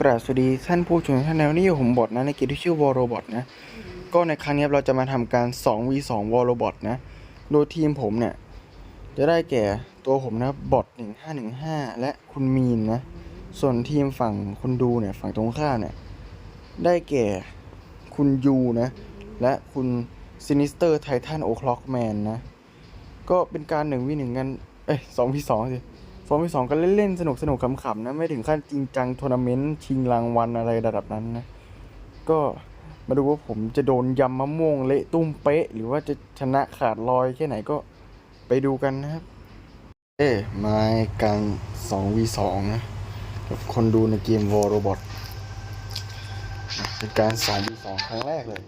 กราบสวัสดีท่านผู้ชมท่านแนวนี้ผมบอทนะในเกมที่ชื่อ War Robot นะ ก็ในครั้งนี้เราจะมาทำการ 2v2 War Robot นะ โดยทีมผมเนี่ย จะได้แก่ตัวผมนะบอท1515 และคุณมีนนะ ส่วนทีมฝั่งคนดูเนี่ยฝั่งตรงข้ามเนี่ย ได้แก่คุณยูนะ และคุณ Sinister Titan O'Clock Man นะ ก็เป็นการ 1v1 กัน เอ้ย 2v2 สิ ฟอร์มที่สองก็เล่นๆสนุกสนุกขำๆนะ ไม่ถึงขั้นจริงจังทัวร์นาเมนต์ชิงรางวัลอะไรระดับนั้นนะ ก็มาดูว่าผมจะโดนยำมะม่วงเละตุ้มเป๊ะ หรือว่าจะชนะขาดลอยแค่ไหนก็ไปดูกันนะครับ เอ้มากัน 2v2 นะกับคนดูในเกม War Robot เป็นการ 2v2 ครั้งแรกเลย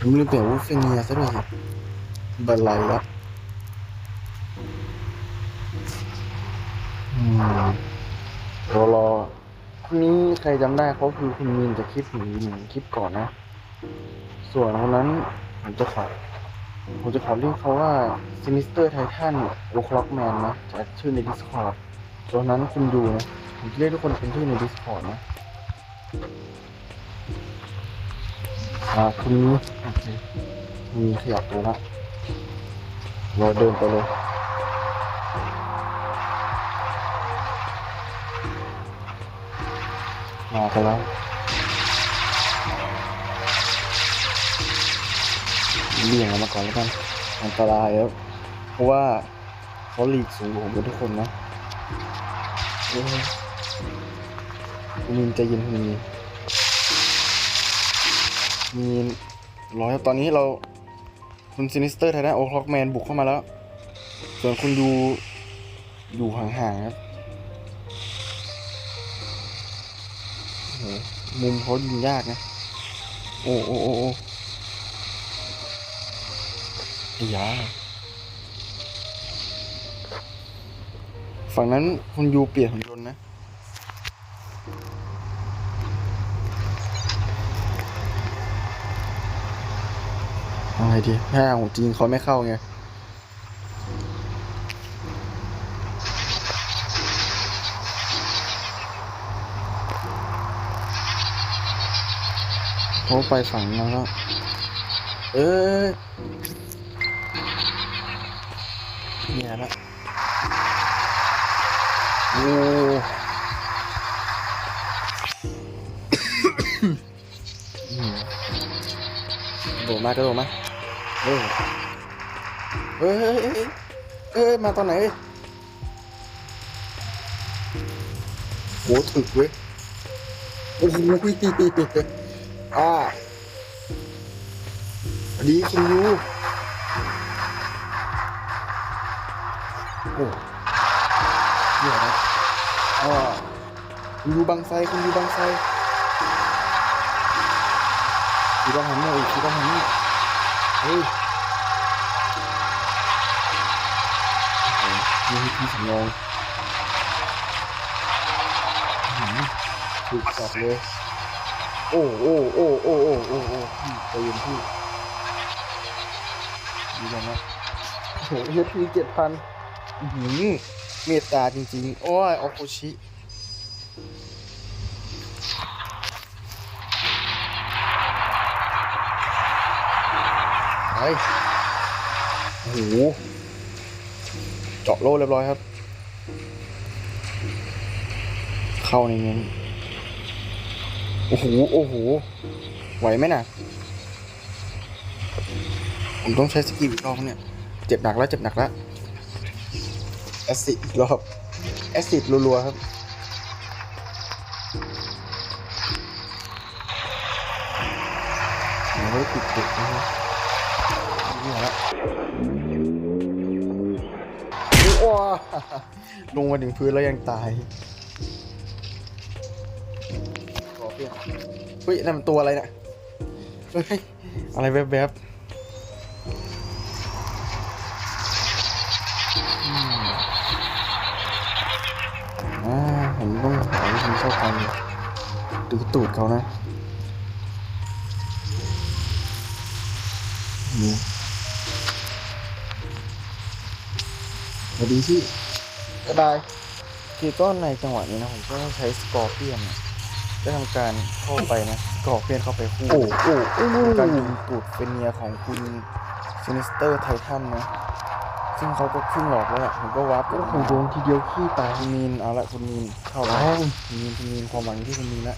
ผมลืมเปลี่ยนวูฟเฟเนียซะด้วยครับบันไลแล้ว รอรอคนนี้ใครจำได้เขาคือคุณมีนจากคลิปหนีหนีคลิปก่อนนะ ส่วนคนนั้นผมจะขอผมจะขอเรียกเขาว่า Sinister Titan o c l o c k Man นนะจากชื่อใน Discord ส่วนนั้นคุณดูนะผมจะเรียกทุกคนเป็นชื่อใน Discord นะอ่าคุณนี้โอเคมีขยับตัวละเราเดินไปเลย มากันแล้วเลี่ยงออกมาก่อนแล้วกันอันตรายครับเพราะว่าเขาหลีกสูงกว่าผมทุกคนนะคุณมินใจเย็นคุณมินมีร้อยครับตอนนี้เราคุณซินิสเตอร์ไทนะโอคล็อกแมนบุกเข้ามาแล้ว ส่วนคุณดูอยู่ห่างๆครับ โหมุมเขายิงยากนะ โอ้โอ้โอ้โอ้ไอ้ยาฝั่งนั้นคุณยูเปลี่ยนหุ่นยนต์นะอาไงดีถ้าของจีนเขาไม่เข้าไง เขาไปฝังนั้นแล้วเอ้ยเนี่ยละโอ้โดดมากระโดดมาเอ้ยเอ้ยเอ้ยเอ้ยมาตอนไหนเอ้ยโหถึกเว้ย โอ้โห อ่าดีคุณยูโอ้เดี๋ยวนะอ่าคุณยูบางไซคุณยูบางไซคีบางหันมาอีกคีบางหันนี่เฮ้ยโอ้โหนี่พี่สำรองถูกจับเลย โอ้โอ้โอ้โอ้โอ้โอ้โอ้พี่ใจเย็นพี่ดีจังนะโอ้โหเฮดพีเจ็ดพันเมตตาจริงๆ โอ้ยออโคชิไปโอ้โหเจาะโล่เรียบร้อยครับ เข้าในนี้ โอ้โห โอ้โห ไหวไหมน่ะ ผมต้องใช้สกิลอีกรอบเนี่ย เจ็บหนักแล้ว เจ็บหนักแล้ว แอสซิดอีกรอบ แอสซิดรัวๆครับโอ้ติดติดนะครับนี่ละว้าลงมาถึงพื้นแล้วยังตาย เฮ้ยนั่นมันตัวอะไรเนี่ยเฮ้ยอะไรแวบๆอืมอ่าผมต้องหาวิธีเข้าไปดูตูดเขานะนี่สวัสดีพี่บายบายเคก็ในจังหวะนี้นะ ผมก็ใช้สกอร์เปียนเนี่ย ได้ทำการเข้าไปนะสกอร์เปียนเข้าไปคู่โอ้โหโอ้โหการยิงตูดเฟเนียของคุณซินิสเตอร์ไททันนะซึ่งเขาก็ครึ่งหลอกแล้วแหละผมก็วับโอ้โหโดนทีเดียวขี้ตายคุณมีนเอาละคุณมีนเข้าแรแล้วงคุณมีนคุณมีนความหวังอยู่ที่คุณมีนละ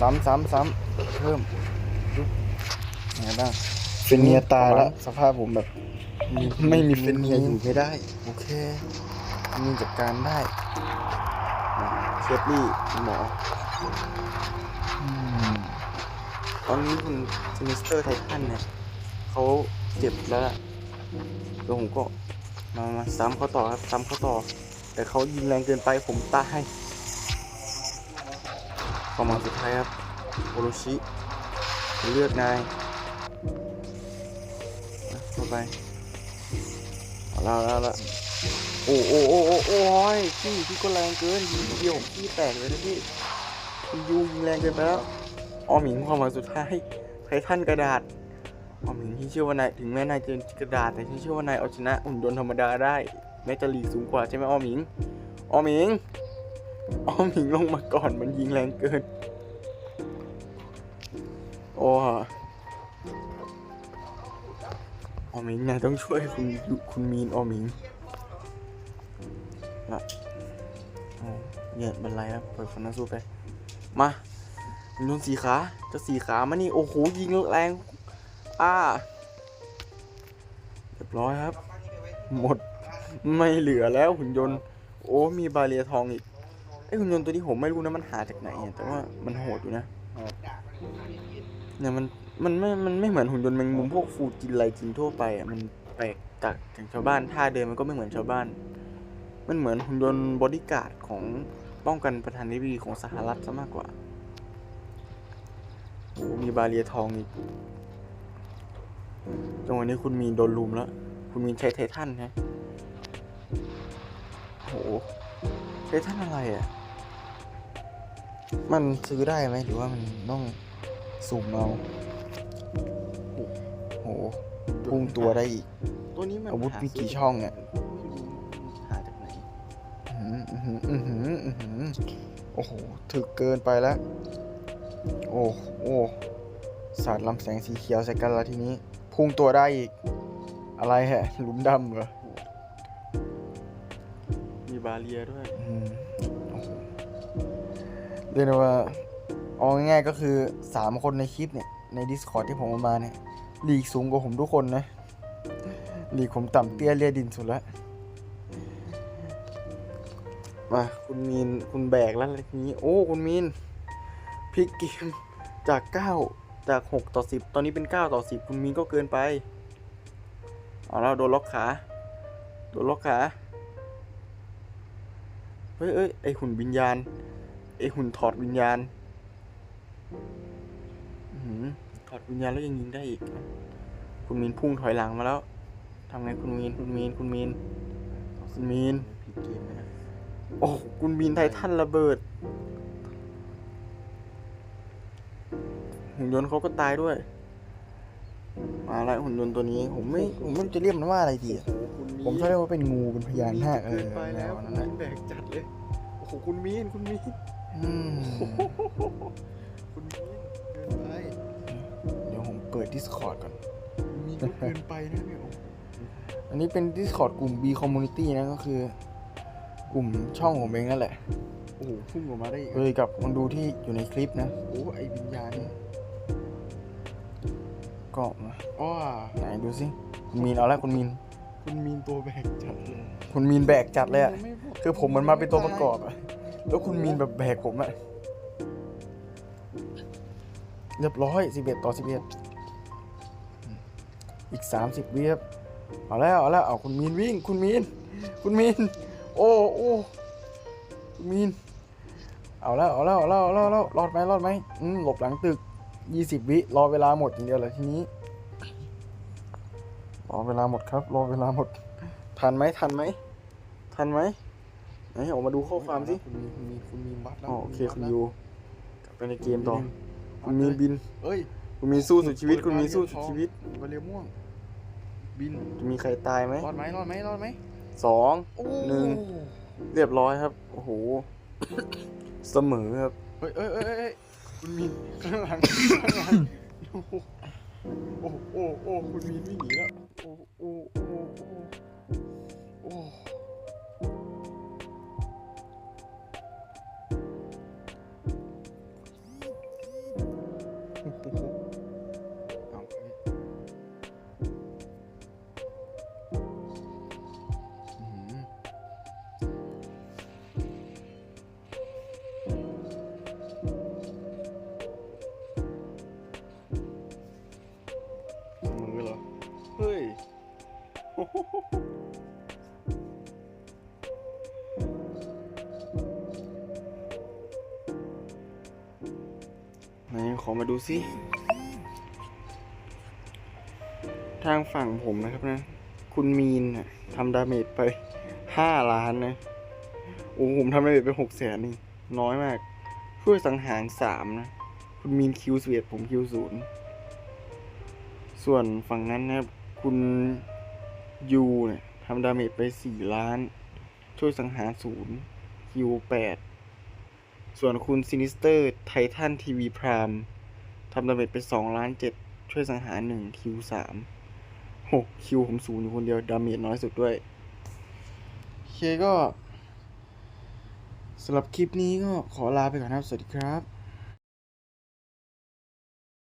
ซ้ำซ้ำซ้ำเพิ่มยุบยังไงบ้างเฟเนียตายแล้วสภาพผมแบบไม่มีเฟเนียอยู่ไม่ได้โอเคคุณมีนจัดการได้อะเคสลี่คุณหมออืม ตอนนี้คุณซินิสเตอร์ไททันเนี่ยเขาเจ็บแล้วล่ะแล้วผมก็มามาซ้ำเขาต่อครับซ้ำเขาต่อ แต่เขายิงแรงเกินไปผมตายความหวังสุดท้ายครับโอโรชิเลือดนายเข้าไปเอาละเอาละเอาละโอ้โอ้โอ้โอ้โอ้ยพี่พี่ก็แรงเกินยิงเดียวพี่แตกเลยนะพี่ ยูยิงแรงเกินไปแล้วออมหมิงความหวังสุดท้ายไททันกระดาษออมหมิงที่เชื่อว่านายถึงแม้นายจะเป็นกระดาษแต่ที่เชื่อว่านายเอาชนะหุ่นยนต์ธรรมดาได้แม้จะหลีสูงกว่าใช่ไหมออมหมิงออมหมิงออมหมิงลงมาก่อนมันยิงแรงเกินโอ้ออมหมิงนายต้องช่วยคุณคุณมีนออมิงละเนี่ยบันไลครับเปิดฟันนัสู้ไป มาหุ่นสีขาจะสีขามานี่ โอ้โห ยิงแรง อ่าเรียบร้อยครับ หมด ไม่เหลือแล้วหุ่นยนต์ โอ้ มีบาเรียทองอีก ไอหุ่นยนต์ตัวนี้ผมไม่รู้นะ มันหาจากไหน แต่ว่ามันโหดอยู่นะเนี่ยมันมันไม่ มันไม่เหมือนหุ่นยนต์แมงมุมพวกฟูจินไรจินทั่วไปอะ มันแปลกจากจากชาวบ้าน ท่าเดินมันก็ไม่เหมือนชาวบ้าน มันเหมือนหุ่นยนต์บอดี้การ์ดของ ป้องกันประธานาธิบดีของสหรัฐซะมากกว่าโอ้มีบาเรียทองอีกจังหวะนี้คุณมีนโดนลุมแล้ว คุณมีนใช้ไททันฮะโหไททันอะไรอะ มันซื้อได้ไหมหรือว่ามันต้องสุ่มเอาโอ้โหพุ่งตัวได้อีก ตัวนี้มันอาวุธหามีซื้กี่ช่องอะไม่รู้หาจากไหน อื้อหืออื้อหื ออื้อหืออื้อหือโอ้โห ถึกเกินไปแล้ว โอ้โอ้สาดลำแสงสีเขียวใส่กันแล้วทีนี้ พุ่งตัวได้อีก อะไรฮะ หลุมดำเหรอ มีบาเรียด้วยอืมโอ้โหเรียกได้ว่าเอาง่ายๆก็คือ 3 คนในคลิปเนี่ย ใน Discord ที่ผมเอามาเนี่ยลีกสูงกว่าผมทุกคนนะลีกผมต่ำเตี้ยเลียดินสุดแล้ว มา คุณมีน คุณแบกแล้วอะไรนี้ โอ้ คุณมีนพลิกเกมจาก 9 จาก 6 ต่อ 10 ตอนนี้เป็น 9 ต่อ 10 คุณมีนก็เกินไป เอาแล้วโดนล็อกขา โดนล็อกขา เฮ้ยเอ้ยไอหุ่นวิญญาณ ไอหุ่นถอดวิญญาณหือถอดวิญญาณแล้วยังยิงได้อีก คุณมีนพุ่งถอยหลังมาแล้วทำไงคุณมีน คุณมีน คุณมีน คุณมีนผิดเกมนะ โอ้คุณมีนไททันระเบิดหุ่นยนต์เขาก็ตายด้วย มาแล้วหุ่นยนต์ตัวนี้ ผมไม่ผมไม่รู้จะเรียกมันว่าอะไรดีอะโอ้โหคุณมีผมชอบเรียกว่าเป็นงูเป็นพญานาคเอเกิอนไปแล้วนคุนั้ณนแหละมีแบกจัดเลย โอ้โห คุณมีน คุณมีน อืมคุณมีนเกินไป เดี๋ยวผมเปิด Discord ก่อนคุณมีนก็เกินไปนะเนี่ยโอ้โหอันนี้เป็น Discord กลุ่ม B Community นะก็คือ กลุ่มช่องผมเองนั่นแหละ โอ้โหพุ่งออกมาได้อีกเลยกับคนดูที่อยู่ในคลิปนะ โอ้ไอวิญญาณนี่ก็มาอ้อไหนดูสิคุณมีนเอาละคุณมีนคุณมีนตัวแบกจัดเลยคุณมีนแบกจัดเลยอะไม่บกคือผมมันมาเป็นตัวประกอบอะแล้วคุณมีนแบบแบกผมอะเรียบร้อย11ต่อ11อีก30วิครับเอาแล้วเอาแล้วเอาคุณมีนวิ่ง คุณมีน คุณมีน โอ้โอ้คุณมีน เอาแล้วเอาแล้วเอาแล้วเอาแล้วเอาแล้วรอดไหมรอดไหมอืมหลบหลังตึก20วิรอเวลาหมดอย่างเดียวเลยทีนี้ รอเวลาหมดครับ รอเวลาหมด ทันไหมทันไหมทันไหมไหนออกมาดูข้อความสิคุณมีคุณมีคุณมีบัตรแล้วอ๋อโอเคมีคุณบัตรยูกลับไปในเกมต่อแล้วคุณมีนบิน เอ้ยคุณมีสู้สุดชีวิต คุณมีสู้สุดชีวิต บาเรียม่วง บิน จะมีใครตายไหมรอดไหมรอดไหมรอดไหม สองโอ้หนึ่งเรียบร้อยครับ โอ้โห เสมอครับ เฮ้ยเอ้ยเอ้ยเอ้ยคุณมีนข้างหลังข้างหลังโอ้โหโอ้โหโอ้โหโอ้โหคุณมีนวิ่งหนีแล้ว มาดูสิทางฝั่งผมนะครับนะ คุณมีนทำดาเมจไปห้าล้านนะ โอ้ผมทำดาเมจไปหกแสนนี่ น้อยมาก ช่วยสังหารสามนะ คุณมีนคิวสิบเอ็ดผมคิวศูนย์ส่วนฝั่งนั้นนะครับ คุณยูเนี่ยทำดาเมจไปสี่ล้าน ช่วยสังหารศูนย์คิวแปดส่วนคุณซินิสเตอร์ไททันทีวีพราม ทำดาเมจไปสองล้านเจ็ดช่วยสังหารหนึ่งคิวสามหกคิวผมศูนย์อยู่คนเดียวดาเมจน้อยสุดด้วยโอเคก็สำหรับคลิปนี้ก็ขอลาไปก่อนครับ สวัสดีครับ